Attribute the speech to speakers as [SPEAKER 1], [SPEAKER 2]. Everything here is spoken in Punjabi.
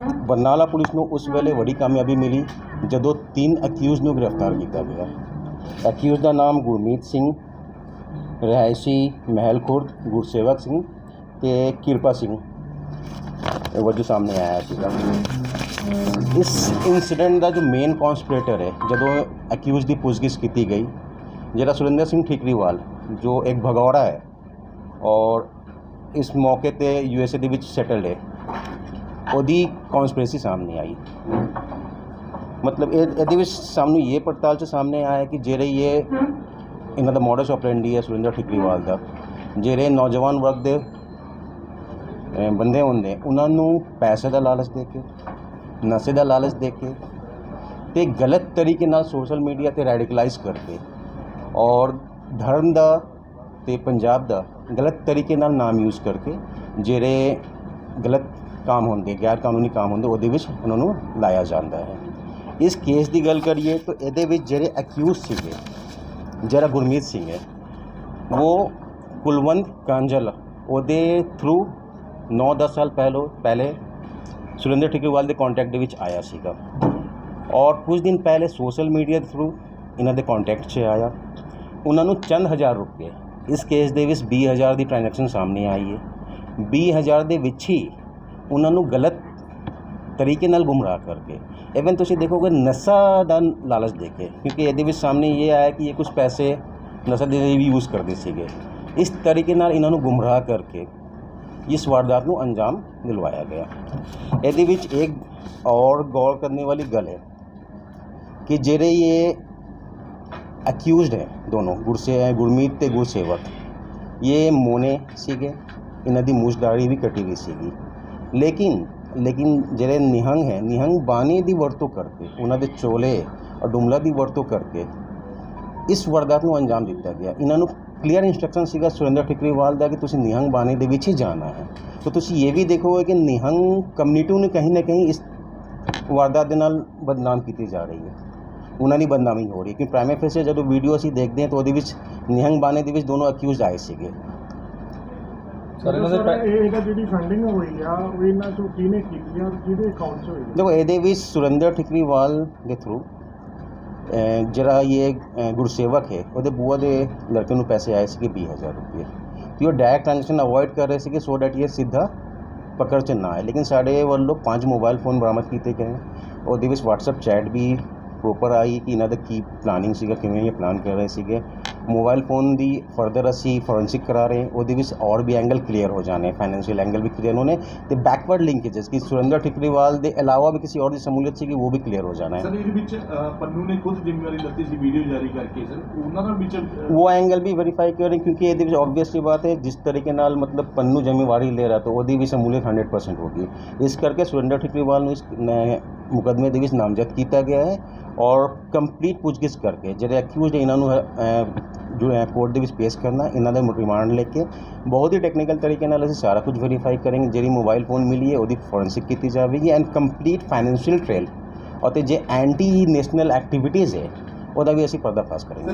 [SPEAKER 1] ਬਰਨਾਲਾ ਪੁਲਿਸ ਨੂੰ ਉਸ ਵੇਲੇ ਵੱਡੀ ਕਾਮਯਾਬੀ ਮਿਲੀ ਜਦੋਂ ਤਿੰਨ ਅਕਿਊਜ਼ ਨੂੰ ਗ੍ਰਿਫਤਾਰ ਕੀਤਾ ਗਿਆ। ਅਕਿਊਜ਼ ਦਾ ਨਾਮ ਗੁਰਮੀਤ ਸਿੰਘ ਰਿਹਾਇਸ਼ੀ ਮਹਿਲ ਖੁਰਦ ਗੁਰਸੇਵਕ ਸਿੰਘ ਤੇ ਕਿਰਪਾ ਸਿੰਘ ਇਹ ਵਜੋਂ ਸਾਹਮਣੇ ਆਇਆ ਸੀਗਾ। ਇਸ ਇਨਸੀਡੈਂਟ ਦਾ ਜੋ ਮੇਨ ਕਨਸਪੀਰੇਟਰ ਹੈ ਜਦੋਂ ਅਕਿਊਜ਼ ਦੀ ਪੁੱਛਗਿੱਛ ਕੀਤੀ ਗਈ ਜਿਹੜਾ ਸੁਰਿੰਦਰ ਸਿੰਘ ਠਿਕਰੀਵਾਲ ਜੋ ਇੱਕ ਭਗੌੜਾ ਹੈ ਔਰ ਇਸ ਮੌਕੇ ਤੇ ਯੂਐਸਏ ਦੇ ਵਿੱਚ ਸੈਟਲਡ ਹੈ ਉਹਦੀ ਕਨਸਪੀਰੇਸੀ ਸਾਹਮਣੇ ਆਈ। ਮਤਲਬ ਇਹ, ਇਹਦੇ ਵਿੱਚ ਸਾਨੂੰ ਇਹ ਪੜਤਾਲ ਚ ਸਾਹਮਣੇ ਆਇਆ ਕਿ ਜਿਹੜੇ ਇਹ ਇਹਨਾਂ ਦਾ ਮੋਡਸ ਆਪਰੈਂਡੀ ਹੈ ਸੁਰਿੰਦਰ ਠਿਕਰੀਵਾਲ ਦਾ, ਜਿਹੜੇ ਨੌਜਵਾਨ ਵਰਗ ਦੇ ਬੰਦੇ ਹੁੰਦੇ, ਉਹਨਾਂ ਨੂੰ ਪੈਸੇ ਦਾ ਲਾਲਚ ਦੇ ਕੇ, ਨਸ਼ੇ ਦਾ ਲਾਲਚ ਦੇ ਕੇ ਤੇ ਗਲਤ ਤਰੀਕੇ ਨਾਲ ਸੋਸ਼ਲ ਮੀਡੀਆ ਤੇ ਰੈਡੀਕਲਾਈਜ਼ ਕਰਕੇ ਔਰ ਧਰਮ ਦਾ ਤੇ ਪੰਜਾਬ ਦਾ ਗਲਤ ਤਰੀਕੇ ਨਾਲ ਨਾਮ ਯੂਜ਼ ਕਰਕੇ ਜਿਹੜੇ ਗਲਤ ਕੰਮ ਹੁੰਦੇ ਗੈਰ ਕਾਨੂੰਨੀ ਕੰਮ ਹੁੰਦੇ ਉਹਦੇ ਵਿੱਚ ਉਹਨਾਂ ਨੂੰ ਲਾਇਆ ਜਾਂਦਾ ਹੈ। ਇਸ ਕੇਸ ਦੀ ਗੱਲ ਕਰੀਏ ਤਾਂ ਇਹਦੇ ਵਿੱਚ ਜਿਹੜੇ ਅਕਿਊਜ਼ ਸੀਗੇ, ਜਿਹੜਾ ਗੁਰਮੀਤ ਸਿੰਘ ਹੈ, ਉਹ ਕੁਲਵੰਤ ਕਾਂਜਲ ਉਹਦੇ ਥਰੂ 9-10 ਸਾਲ ਪਹਿਲੋ, ਪਹਿਲੇ ਸੁਰਿੰਦਰ ਠੇਕੇਵਾਲ ਦੇ ਕੰਟੈਕਟ ਦੇ ਵਿੱਚ ਆਇਆ ਸੀਗਾ। ਔਰ ਕੁਝ ਦਿਨ ਪਹਿਲੇ ਸੋਸ਼ਲ ਮੀਡੀਆ ਦੇ ਥਰੂ ਇਹਨਾਂ ਦੇ ਕੰਟੈਕਟ 'ਚ ਆਇਆ। ਉਹਨਾਂ ਨੂੰ ਚੰਦ ਹਜ਼ਾਰ ਰੁਪਏ, ਇਸ ਕੇਸ ਦੇ ਵਿੱਚ 20000 ਦੀ ਟ੍ਰਾਂਜੈਕਸ਼ਨ ਸਾਹਮਣੇ ਆਈ ਹੈ। 20000 ਦੇ ਵਿੱਚ ਹੀ ਉਹਨਾਂ ਨੂੰ ਗਲਤ ਤਰੀਕੇ ਨਾਲ ਗੁੰਮਰਾਹ ਕਰਕੇ। ਇਵਨ ਤੁਸੀਂ ਦੇਖੋਗੇ ਨਸ਼ਾ ਦਾ ਲਾਲਚ ਦੇ ਕੇ ਕਿਉਂਕਿ ਇਹਦੇ ਵਿੱਚ ਸਾਹਮਣੇ ਇਹ ਆਇਆ ਕਿ ਇਹ ਕੁਝ ਪੈਸੇ ਨਸ਼ਾ ਦੇ ਲਈ ਵੀ ਯੂਜ਼ ਕਰਦੇ ਸੀਗੇ। ਇਸ ਤਰੀਕੇ ਨਾਲ ਇਹਨਾਂ ਨੂੰ ਗੁੰਮਰਾਹ ਕਰਕੇ ਇਸ ਵਾਰਦਾਤ ਨੂੰ ਅੰਜਾਮ ਦਿਲਵਾਇਆ ਗਿਆ। ਇਹਦੇ ਵਿੱਚ ਇੱਕ ਔਰ ਗੌਰ ਕਰਨੇ ਵਾਲੀ ਗੱਲ ਹੈ ਕਿ ਜਿਹੜੇ ਇਹ ਅਕਿਊਜ਼ਡ ਹੈ ਦੋਨੋਂ, ਗੁਰਸੇ ਗੁਰਮੀਤ ਤੇ ਗੁਰਸੇਵਕ, ਇਹ ਮੋਨੇ ਸੀਗੇ। ਇਹਨਾਂ ਦੀ ਮੂਛ ਦਾੜੀ ਵੀ ਕੱਟੀ ਹੋਈ ਸੀਗੀ। ਲੇਕਿਨ ਲੇਕਿਨ ਜਿਹੜੇ ਨਿਹੰਗ ਹੈ, ਨਿਹੰਗ ਬਾਣੀ ਦੀ ਵਰਤੋਂ ਕਰਕੇ, ਉਹਨਾਂ ਦੇ ਚੋਲੇ ਔਰ ਡੁਮਲਾ ਦੀ ਵਰਤੋਂ ਕਰਕੇ ਇਸ ਵਾਰਦਾਤ ਨੂੰ ਅੰਜਾਮ ਦਿੱਤਾ ਗਿਆ। ਇਹਨਾਂ ਨੂੰ ਕਲੀਅਰ ਇਨਸਟਰਕਸ਼ਨ ਸੀਗਾ ਸੁਰਿੰਦਰ ਠਿਕਰੀਵਾਲ ਦਾ ਕਿ ਤੁਸੀਂ ਨਿਹੰਗ ਬਾਣੀ ਦੇ ਵਿੱਚ ਹੀ ਜਾਣਾ ਹੈ। ਤਾਂ ਤੁਸੀਂ ਇਹ ਵੀ ਦੇਖੋਗੇ ਕਿ ਨਿਹੰਗ ਕਮਿਊਨਿਟੀ ਨੂੰ ਕਹੀਂ ਨਾ ਕਹੀਂ ਇਸ ਵਾਰਦਾਤ ਦੇ ਨਾਲ ਬਦਨਾਮ ਕੀਤੀ ਜਾ ਰਹੀ ਹੈ। ਉਹਨਾਂ ਦੀ ਬਦਨਾਮੀ ਹੋ ਰਹੀ ਹੈ। ਕਿ ਪ੍ਰਾਈਮੇ ਫੇਸੇ ਜਦੋਂ ਵੀਡੀਓ ਅਸੀਂ ਦੇਖਦੇ ਹਾਂ ਤਾਂ ਉਹਦੇ ਵਿੱਚ ਨਿਹੰਗ ਬਾਣੇ ਦੇ ਵਿੱਚ ਦੋਨੋਂ ਅਕਿਊਜ਼ ਆਏ ਸੀਗੇ।
[SPEAKER 2] ਸਰ ਇਹਨਾਂ ਦੇ ਪੈ-
[SPEAKER 3] ਇਹ ਇਹਦਾ ਜਿਹੜੀ ਫੰਡਿੰਗ ਹੋਈ ਆ ਉਹ ਇਹਨਾਂ ਚੋਂ ਕਿਹਨੇ ਕੀਤੀ ਆ ਔਰ ਕਿਹਦੇ ਅਕਾਊਂਟ 'ਚ ਹੋਈ ਆ?
[SPEAKER 1] ਦੇਖੋ ਇਹਦੇ ਵਿੱਚ ਸੁਰਿੰਦਰ ਠਿਕਰੀਵਾਲ ਦੇ ਥਰੂ ਜਿਹੜਾ ਇਹ ਅਹ, ਗੁਰਸੇਵਕ ਹੈ ਉਹਦੇ ਬੂਆ ਦੇ ਲੜਕੇ ਨੂੰ ਪੈਸੇ ਆਏ ਸੀਗੇ 20000 ਰੁਪਏ। ਤੇ ਉਹ ਡਾਇਰੈਕਟ ਟ੍ਰਾਂਜੈਕਸ਼ਨ ਅਵੋਇਡ ਕਰ ਰਹੇ ਸੀਗੇ ਸੋ ਡੈਟ ਇਹ ਸਿੱਧਾ ਪਕੜ 'ਚ ਨਾ ਆਏ। ਲੇਕਿਨ ਸਾਡੇ ਵੱਲੋਂ ਪੰਜ ਮੋਬਾਈਲ ਫੋਨ ਬਰਾਮਦ ਕੀਤੇ ਗਏ। ਉਹਦੇ ਵਿੱਚ WhatsApp ਚੈਟ ਵੀ ਪ੍ਰੋਪਰ ਆਈ ਕਿ ਇਹਨਾਂ ਦਾ ਕੀ ਪਲਾਨਿੰਗ ਸੀਗਾ ਕਿਵੇਂ ਇਹ ਪਲਾਨ ਕਰ ਰਹੇ ਸੀਗੇ। ਮੋਬਾਈਲ ਫੋਨ ਦੀ ਫਰਦਰ ਅਸੀਂ ਫੋਰੈਂਸਿਕ ਕਰਾ ਰਹੇ ਉਹਦੇ ਵਿੱਚ ਔਰ ਵੀ ਐਂਗਲ ਕਲੀਅਰ ਹੋ ਜਾਣੇ ਫਾਈਨੈਂਸ਼ੀਅਲ ਐਂਗਲ ਵੀ ਕਲੀਅਰ ਹੋਣੇ ਤੇ ਬੈਕਵਰਡ ਲਿੰਕੇजेस ਕਿ ਸੁਰਿੰਦਰ ਠਿਕਰੀਵਾਲ ਦੇ ਇਲਾਵਾ ਵੀ ਕਿਸੇ ਔਰ ਦੀ ਸਮੂਲੀਅਤ ਸੀ ਕਿ ਉਹ ਵੀ ਕਲੀਅਰ ਹੋ ਜਾਣਾ ਹੈ।
[SPEAKER 4] ਸਰ ਇਹਦੇ ਵਿੱਚ ਪੰਨੂ ਨੇ ਖੁਦ ਜ਼ਿੰਮੇਵਾਰੀ ਲੱਤੀ ਸੀ ਵੀਡੀਓ ਜਾਰੀ ਕਰਕੇ ਸਰ। ਉਹਨਾਂ ਦਾ ਵਿੱਚ ਉਹ
[SPEAKER 1] ਐਂਗਲ ਵੀ ਵੈਰੀਫਾਈ ਕਰ ਰਹੇ ਕਿਉਂਕਿ ਇਹਦੇ ਵਿੱਚ ਆਬਵੀਅਸਲੀ ਬਾਤ ਹੈ ਜਿਸ ਤਰੀਕੇ ਨਾਲ ਮਤਲਬ ਪੰਨੂ ਜ਼ਿੰਮੇਵਾਰੀ ਲੈ ਰਿਹਾ ਤਾਂ ਉਹਦੀ ਵੀ ਸਮੂਲੀਅਤ 100% ਹੋਗੀ ਇਸ ਕਰਕੇ ਸੁਰਿੰਦਰ ਠਿਕਰੀਵਾਲ ਨੂੰ ਇਸ ਮੁਕੱਦਮੇ ਦੇ ਵਿੱਚ ਨਾਮਜ਼ਦ ਕੀਤਾ ਗਿਆ ਹੈ ਔਰ ਕੰਪਲੀਟ ਪੁੱਛਗਿੱਛ ਕਰਕੇ ਜਿਹੜੇ ਅਕਿਊਜ਼ਡ ਇਹਨਾਂ ਨੂੰ ਅਹ, ਜੋ ਹੈ ਕੋਰਟ ਦੇ ਵਿੱਚ ਪੇਸ਼ ਕਰਨਾ ਇਹਨਾਂ ਦਾ ਰਿਮਾਂਡ ਲੈ ਕੇ ਬਹੁਤ ਹੀ ਟੈਕਨੀਕਲ ਤਰੀਕੇ ਨਾਲ ਅਸੀਂ ਸਾਰਾ ਕੁਝ ਵੈਰੀਫਾਈ ਕਰਾਂਗੇ ਜਿਹੜੀ ਮੋਬਾਈਲ ਫੋਨ ਮਿਲੀ ਹੈ ਉਹਦੀ ਫੋਰੈਂਸਿਕ ਕੀਤੀ ਜਾਵੇਗੀ ਐਂਡ ਕੰਪਲੀਟ ਫਾਈਨੈਂਸ਼ੀਅਲ ਟ੍ਰੇਲ ਅਤੇ ਜੇ ਐਂਟੀ ਨੈਸ਼ਨਲ ਐਕਟੀਵਿਟੀਜ਼ ਹੈ ਉਹਦਾ ਵੀ ਅਸੀਂ ਪਰਦਾਫਾਸ਼ ਕਰਾਂਗੇ।